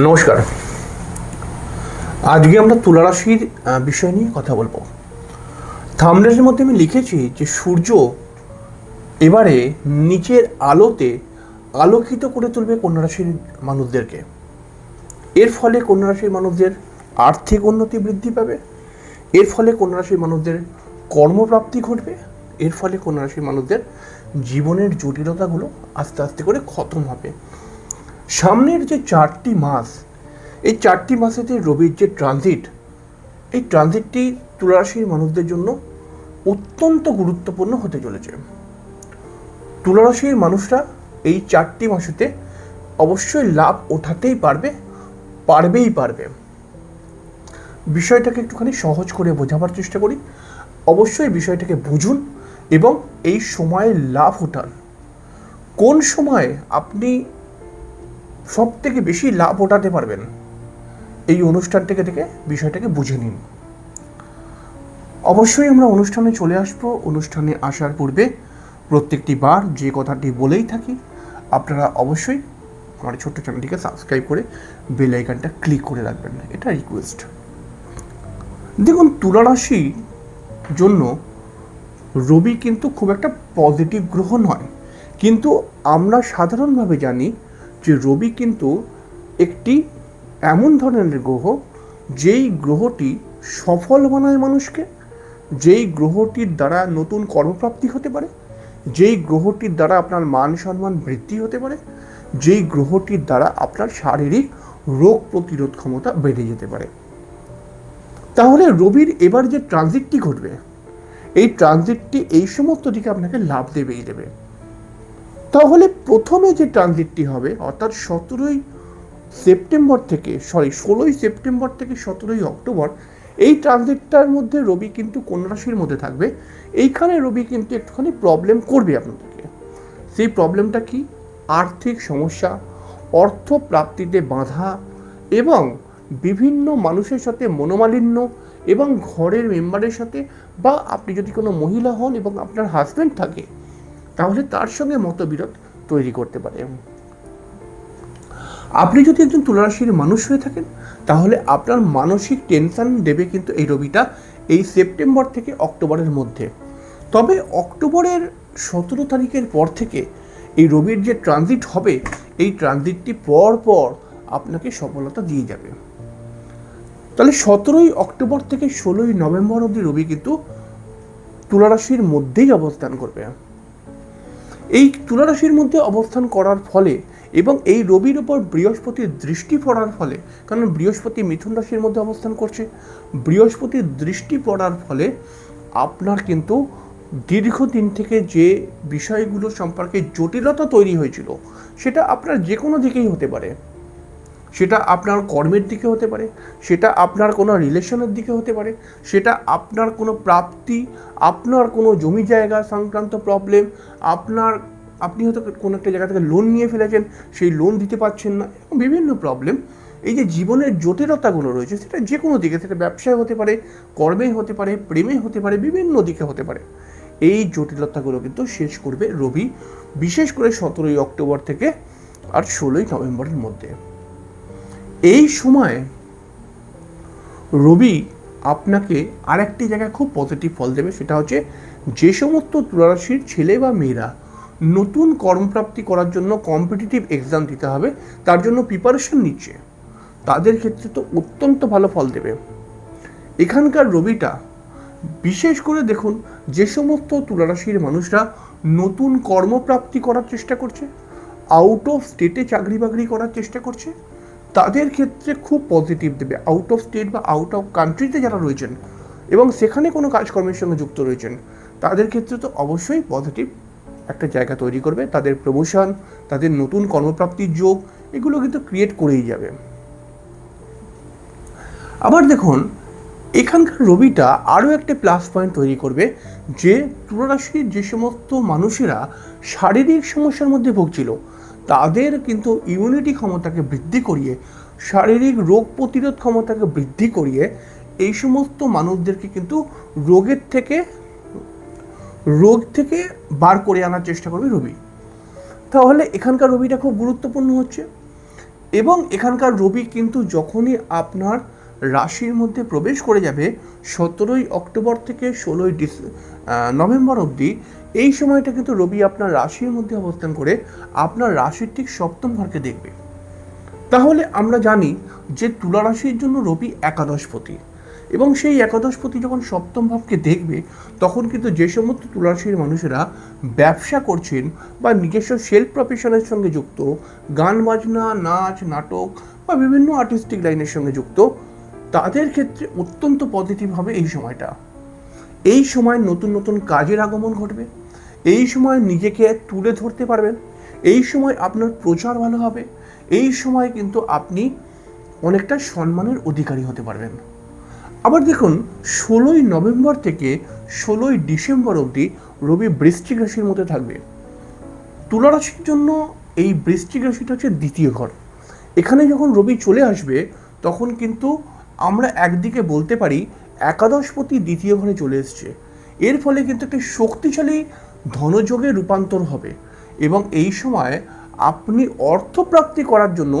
নমস্কার। আজকে আমরা তুলারাশির বিষয় নিয়ে কথা বলব। থামনেলের মধ্যে আমি লিখেছি যে সূর্য এবারে নিচের আলোতে আলোকিত করে তুলবে কন্যা রাশির মানুষদেরকে। এর ফলে কন্যা রাশির মানুষদের আর্থিক উন্নতি বৃদ্ধি পাবে। এর ফলে কন্যা রাশির মানুষদের কর্মপ্রাপ্তি ঘটবে। এর ফলে কন্যা রাশির মানুষদের জীবনের জটিলতাগুলো আস্তে আস্তে করে খতম হবে। সামনের যে চারটি মাস, এই চারটি মাসেতে রবির যে ট্রানজিট এই ট্রানজিটটি তুলারাশির মানুষদের জন্য অত্যন্ত গুরুত্বপূর্ণ হতে চলেছে। তুলারাশির মানুষরা এই চারটি মাসেতে অবশ্যই লাভ ওঠাতেই পারবে, পারবেই পারবে। বিষয়টাকে একটুখানি সহজ করে বোঝাবার চেষ্টা করি। অবশ্যই বিষয়টাকে বুঝুন এবং এই সময়ে লাভ ওঠান। কোন সময়ে আপনি সব থেকে বেশি লাভ ওঠাতে পারবেন। এই অনুষ্ঠান থেকে থেকে বিষয়টাকে বুঝে নিন। অবশ্যই আমরা অনুষ্ঠানে চলে আসব। অনুষ্ঠানে আসার পূর্বে প্রত্যেকটি বার যে কথাটি বলেই থাকি, আপনারা অবশ্যই আমার ছোট্ট চ্যানেলটিকে সাবস্ক্রাইব করে বেল আইকনটা ক্লিক করে রাখবেন। এটা রিকোয়েস্ট দেখুন তুলা রাশির জন্য রবি কিন্তু খুব একটা পজিটিভ গ্রহ নয়। কিন্তু আমরা সাধারণভাবে জানি যে রবি কিন্তু একটি এমন ধরনের গ্রহ, যেই গ্রহটি সফল বানায় মানুষকে, যেই গ্রহটির দ্বারা নতুন কর্মপ্রাপ্তি হতে পারে, যেই গ্রহটির দ্বারা আপনার মান সম্মান বৃদ্ধি হতে পারে, যেই গ্রহটির দ্বারা আপনার শারীরিক রোগ প্রতিরোধ ক্ষমতা বেড়ে যেতে পারে। তাহলে রবির এবার যে ট্রানজিটটি ঘটবে, এই ট্রানজিটটি এই সমস্ত দিকে আপনাকে লাভ দেবেই দেবে। তাহলে প্রথমে যে ট্রানজিটটি হবে, অর্থাৎ সতেরোই সেপ্টেম্বর থেকে, সরি, ষোলোই সেপ্টেম্বর থেকে সতেরোই অক্টোবর, এই ট্রানজিটটার মধ্যে রবি কিন্তু কন্যা রাশির মধ্যে থাকবে। এইখানে রবি কিন্তু একটুখানি প্রবলেম করবে আপনাদেরকে। সেই প্রবলেমটা কি? আর্থিক সমস্যা, অর্থ প্রাপ্তিতে বাধা এবং বিভিন্ন মানুষের সাথে মনোমালিন্য এবং ঘরের মেম্বারের সাথে বা আপনি যদি কোনো মহিলা হন এবং আপনার হাজব্যান্ড থাকে তাহলে তার সঙ্গে মতবিরোধ তৈরি করতে পারে। আপনি যদি একজন তুলারাশির মানুষ হয়ে থাকেন, তাহলে আপনার মানসিক টেনশন দেবে কিন্তু এই রবিটা এই সেপ্টেম্বর থেকে অক্টোবরের মধ্যে। তবে অক্টোবরের সতেরো তারিখের পর থেকে এই রবির যে ট্রানজিট হবে, এই ট্রানজিটটি পর পর আপনাকে সফলতা দিয়ে যাবে। তাহলে সতেরোই অক্টোবর থেকে ষোলোই নভেম্বর অবধি রবি কিন্তু তুলারাশির মধ্যেই অবস্থান করবে। এই তুলারাশির মধ্যে অবস্থান করার ফলে এবং এই রবির উপর বৃহস্পতির দৃষ্টি পড়ার ফলে, কারণ বৃহস্পতি মিথুন রাশির মধ্যে অবস্থান করছে বৃহস্পতির দৃষ্টি পড়ার ফলে আপনার কিন্তু দীর্ঘদিন থেকে যে বিষয়গুলো সম্পর্কে জটিলতা তৈরি হয়েছিল, সেটা আপনার যে কোনো দিকেই হতে পারে। সেটা আপনার কর্মের দিকে হতে পারে, সেটা আপনার কোনো রিলেশনের দিকে হতে পারে, সেটা আপনার কোনো প্রাপ্তি, আপনার কোনো জমি জায়গা সংক্রান্ত প্রবলেম আপনার, আপনি হয়তো কোনো একটা জায়গা থেকে লোন নিয়ে ফেলেছেন, সেই লোন দিতে পারছেন না, এরকম বিভিন্ন প্রবলেম এই যে জীবনের জটিলতাগুলো রয়েছে, সেটা যে কোনো দিকে, সেটা ব্যবসায় হতে পারে, কর্মে হতে পারে, প্রেমে হতে পারে, বিভিন্ন দিকে হতে পারে। এই জটিলতাগুলো কিন্তু শেষ করবে রবি, বিশেষ করে সতেরোই অক্টোবর থেকে আর ষোলোই নভেম্বরের মধ্যে। এই সময় রবি আপনাকে আরেকটি জায়গায় খুব পজিটিভ ফল দেবে, সেটা হচ্ছে যে সমস্ত তুলারাশির ছেলে বা মেয়েরা নতুন কর্মপ্রাপ্তি করার জন্য কম্পিটিটিভ এক্সাম দিতে হবে, তার জন্য প্রিপারেশন নিচ্ছে, তাদের ক্ষেত্রে তো অত্যন্ত ভালো ফল দেবে। এখানকার রবিটা বিশেষ করে দেখুন, যে সমস্ত তুলারাশির মানুষরা নতুন কর্মপ্রাপ্তি করার চেষ্টা করছে আউট অফ স্টেটে চাকরি বাকরি করার চেষ্টা করছে তাদের ক্ষেত্রে খুব পজিটিভ দেবে। আউট অফ স্টেট বা আউট অফ কান্ট্রিতে যারা রয়েছেন এবং সেখানে কোনো কাজকর্মের সঙ্গে যুক্ত রয়েছেন, তাদের ক্ষেত্রে তো অবশ্যই পজিটিভ একটা জায়গা তৈরি করবে। তাদের প্রমোশন তাদের নতুন কর্মপ্রাপ্তির যোগ, এগুলো কিন্তু ক্রিয়েট করেই যাবে। আবার দেখুন, এখানকার রবিটা আরও একটা প্লাস পয়েন্ট তৈরি করবে যে তুলারাশির যে সমস্ত মানুষেরা শারীরিক সমস্যার মধ্যে ভুগছিল তাদের কিন্তু ইমিউনিটি ক্ষমতাকে বৃদ্ধি করিয়ে, শারীরিক রোগ প্রতিরোধ ক্ষমতাকে বৃদ্ধি করিয়ে, এই সমস্ত মানুষদেরকে কিন্তু রোগের থেকে, রোগ থেকে বার করে আনার চেষ্টা করবে রবি। তাহলে এখানকার রবিটা খুব গুরুত্বপূর্ণ হচ্ছে। এবং এখানকার রবি কিন্তু যখনই আপনার রাশির মধ্যে প্রবেশ করে যাবে সতেরোই অক্টোবর থেকে ষোলোই ডিস নভেম্বর অবধি। এই সময়টা কিন্তু রবি আপনার রাশির মধ্যে অবস্থান করে আপনার রাশির ঠিক সপ্তম ঘরকে দেখবে। তাহলে আমরা জানি যে তুলা রাশির জন্য রবি একাদশপতি এবং সেই একাদশপতি যখন সপ্তম ভাবকে দেখবে, তখন কিন্তু যে সমস্ত তুলা রাশির মানুষেরা ব্যবসা করছেন বা নিজস্ব সেলফ প্রফেশনের সঙ্গে যুক্ত, গান বাজনা, নাচ, নাটক বা বিভিন্ন আর্টিস্টিক লাইনের সঙ্গে যুক্ত তাদের ক্ষেত্রে অত্যন্ত পজিটিভ হবে এই সময়টা। এই সময় নতুন নতুন কাজের আগমন ঘটবে। এই সময় নিজেকে তুলে ধরতে পারবেন। এই সময় আপনার প্রচার ভালো হবে। এই সময় কিন্তু আপনি অনেকটা সম্মানের অধিকারী হতে পারবেন। আবার দেখুন, ষোলোই নভেম্বর থেকে ষোলোই ডিসেম্বর অবধি রবি বৃশ্চিক রাশির মধ্যে থাকবে। তুলা রাশির জন্য এই বৃশ্চিক রাশিটা হচ্ছে দ্বিতীয় ঘর। এখানে যখন রবি চলে আসবে, তখন কিন্তু আমরা একদিকে বলতে পারি একাদশপতি দ্বিতীয় ঘরে চলে এসছে। এর ফলে কিন্তু একটি শক্তিশালী ধনযোগে রূপান্তর হবে এবং এই সময় আপনি অর্থপ্রাপ্তি করার জন্য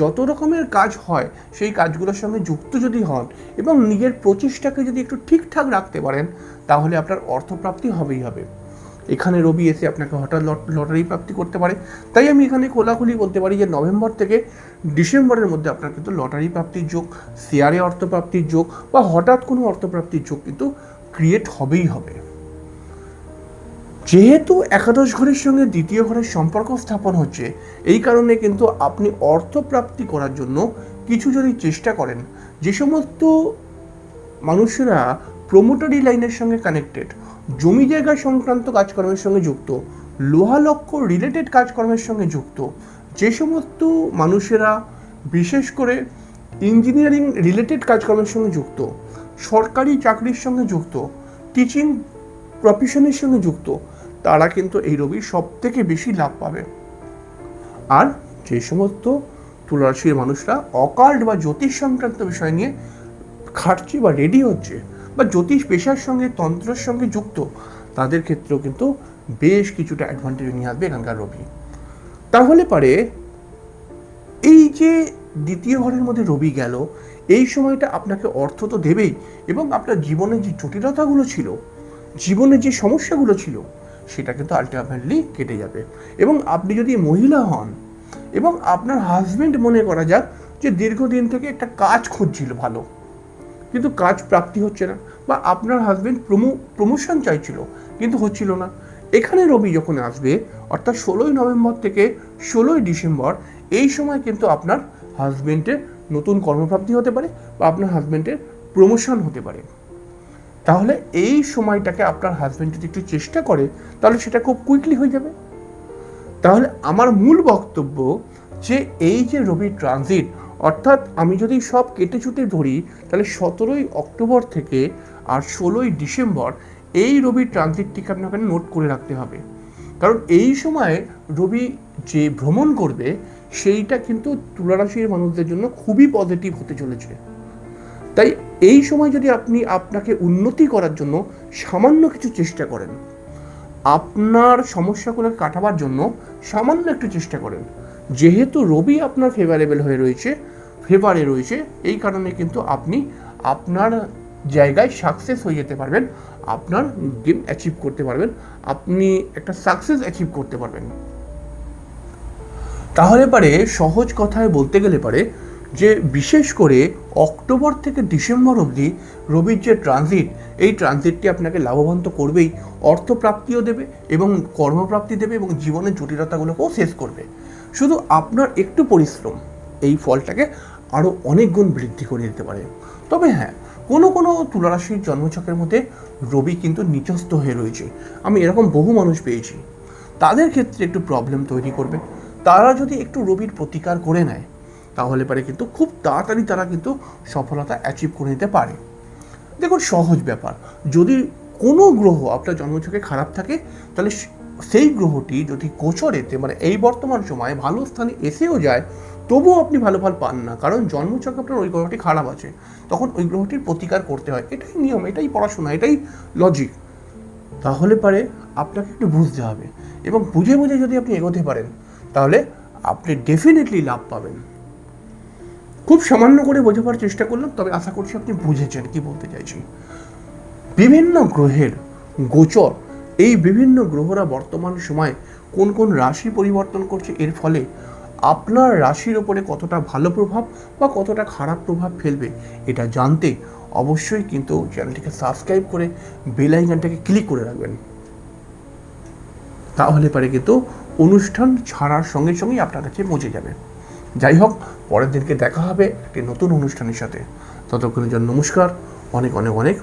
যত রকমের কাজ হয়, সেই কাজগুলোর সঙ্গে যুক্ত যদি হন এবং নিজের প্রচেষ্টাকে যদি একটু ঠিকঠাক রাখতে পারেন, তাহলে আপনার অর্থপ্রাপ্তি হবেই হবে। এখানে রবি এসে আপনাকে হঠাৎ লটারি প্রাপ্তি করতে পারে। তাই আমি এখানে খোলাখুলি বলতে পারি যে নভেম্বর থেকে ডিসেম্বরের মধ্যে আপনার কিন্তু লটারি প্রাপ্তির যোগ শেয়ারে অর্থপ্রাপ্তির যোগ বা হঠাৎ কোনো অর্থপ্রাপ্তির যোগ কিন্তু ক্রিয়েট হবেই হবে। যেহেতু একাদশ ঘরের সঙ্গে দ্বিতীয় ঘরের সম্পর্ক স্থাপন হচ্ছে, এই কারণে কিন্তু আপনি অর্থপ্রাপ্তি করার জন্য কিছু যদি চেষ্টা করেন, যে সমস্ত মানুষেরা প্রমোটারি লাইনের সঙ্গে কানেক্টেড জমি জায়গা সংক্রান্ত কাজকর্মের সঙ্গে যুক্ত লোহা লক্ষ্য রিলেটেড কাজকর্মের সঙ্গে যুক্ত। যে সমস্ত মানুষেরা বিশেষ করে ইঞ্জিনিয়ারিং রিলেটেড কাজকর্মের সঙ্গে যুক্ত, সরকারি চাকরির সঙ্গে যুক্ত টিচিং প্রফেশনের সঙ্গে যুক্ত, তারা কিন্তু এই রবি সব থেকে বেশি লাভ পাবে। আর যে সমস্ত তুলারাশির মানুষরা অকাল্ট বা জ্যোতিষ সংক্রান্ত বিষয় নিয়ে খাটছে বা রেডি হচ্ছে বা জ্যোতিষ পেশার সঙ্গে, তন্ত্রের সঙ্গে যুক্ত, তাদের ক্ষেত্রেও কিন্তু বেশ কিছুটা অ্যাডভান্টেজ নিয়ে আসবে এখানকার রবি। তাহলে পারে, এই যে দ্বিতীয় ঘরের মধ্যে রবি গেল, এই সময়টা আপনাকে অর্থ তো দেবেই এবং আপনার জীবনে যে জটিলতাগুলো ছিল, জীবনে যে সমস্যাগুলো ছিল, সেটা কিন্তু আলটিমেটলি কেটে যাবে। এবং আপনি যদি মহিলা হন এবং আপনার হাজবেন্ড মনে করা যাক যে দীর্ঘদিন থেকে একটা কাজ খুঁজছিল ভালো কিন্তু কাজ প্রাপ্তি হচ্ছে না। বা আপনার হাজব্যান্ড প্রমো প্রমোশন চাইছিল, কিন্তু হচ্ছিল না। এখানে রবি যখন আসবে, অর্থাৎ ষোলোই নভেম্বর থেকে ষোলোই ডিসেম্বর, এই সময় কিন্তু আপনার হাজবেন্ডের নতুন কর্মপ্রাপ্তি হতে পারে বা আপনার হাজবেন্ডের প্রমোশন হতে পারে। তাহলে এই সময়টাকে আপনার হাজবেন্ড যদি একটু চেষ্টা করে, তাহলে সেটা খুব কুইকলি হয়ে যাবে। তাহলে আমার মূল বক্তব্য যে এই যে রবি ট্রানজিট অর্থাৎ আমি যদি সব কেটে ছুটে ধরি, তাহলে সতেরোই অক্টোবর থেকে আর ষোলোই ডিসেম্বর এই রবি ট্রানজিটটিকে আপনাকে নোট করে রাখতে হবে। কারণ এই সময়ে রবি যে ভ্রমণ করবে, সেইটা কিন্তু তুলারাশির মানুষদের জন্য খুবই পজিটিভ হতে চলেছে। তাই এই সময় যদি আপনি আপনাকে উন্নতি করার জন্য সামান্য কিছু চেষ্টা করেন, আপনার সমস্যাগুলোকে কাটাবার জন্য সামান্য একটু চেষ্টা করেন যেহেতু রবি আপনার ফেভারেবল হয়ে রয়েছে ফেভারে রয়েছে, এই কারণে কিন্তু আপনি আপনার জায়গায় সাকসেস হয়ে যেতে পারবেন, আপনার গেম অ্যাচিভ করতে পারবেন, আপনি একটা সাকসেস অ্যাচিভ করতে পারবেন। তাহলে পারে সহজ কথায় বলতে গেলে পারে যে, বিশেষ করে অক্টোবর থেকে ডিসেম্বর অবধি রবির যে ট্রানজিট এই ট্রানজিটটি আপনাকে লাভবান তো করবেই, অর্থপ্রাপ্তিও দেবে এবং কর্মপ্রাপ্তি দেবে এবং জীবনের জটিলতাগুলোকেও শেষ করবে। শুধু আপনার একটু পরিশ্রম, এই ফলটাকে আরও অনেক গুণ বৃদ্ধি করে দিতে পারে। তবে হ্যাঁ কোনো কোনো তুলারাশির জন্মছকের মধ্যে রবি কিন্তু নিচস্থ হয়ে রয়েছে। আমি এরকম বহু মানুষ পেয়েছি। তাদের ক্ষেত্রে একটু প্রবলেম তৈরি করবে। তারা যদি একটু রবির প্রতিকার করে নেয়, তাহলে পারে কিন্তু খুব তাড়াতাড়ি তারা কিন্তু সফলতা অ্যাচিভ করে নিতে পারে। দেখুন, সহজ ব্যাপার। যদি কোনো গ্রহ আপনার জন্মছকে খারাপ থাকে, তাহলে সেই গ্রহটি যদি গোচরেতে মানে এই বর্তমান সময়ে ভালো স্থানে এসেও যায়, তবুও আপনি ভালো ফল পান না। কারণ জন্মছকে আপনার ওই গ্রহটি খারাপ আছে। তখন ওই গ্রহটির প্রতিকার করতে হয়। এটাই নিয়ম, এটাই পড়াশোনা, এটাই লজিক তাহলে পারে আপনাকে একটু বুঝতে হবে। এবং বুঝে বুঝে যদি আপনি এগোতে পারেন, তাহলে আপনি ডেফিনেটলি লাভ পাবেন। খুব সামান্য করে বোঝাবার চেষ্টা করলাম, তবে আশা করছি আপনি বুঝেছেন কি বলতে চাইছি। বিভিন্ন গ্রহের গোচর এই বিভিন্ন গ্রহরা বর্তমান সময়ে কোন কোন রাশি পরিবর্তন করছে? এর ফলে আপনার রাশির ওপরে কতটা ভালো প্রভাব বা কতটা খারাপ প্রভাব ফেলবে এটা জানতে অবশ্যই কিন্তু চ্যানেলটিকে সাবস্ক্রাইব করে বেল আইকনটাকে ক্লিক করে রাখবেন। তাহলে পারে কিন্তু অনুষ্ঠান ছাড়ার সঙ্গে সঙ্গেই আপনার কাছে পৌঁছে যাবে। যাই হোক, পরের দিনকে দেখা হবে একটি নতুন অনুষ্ঠানের সাথে। ততক্ষণের জন্য নমস্কার। অনেক অনেক অনেক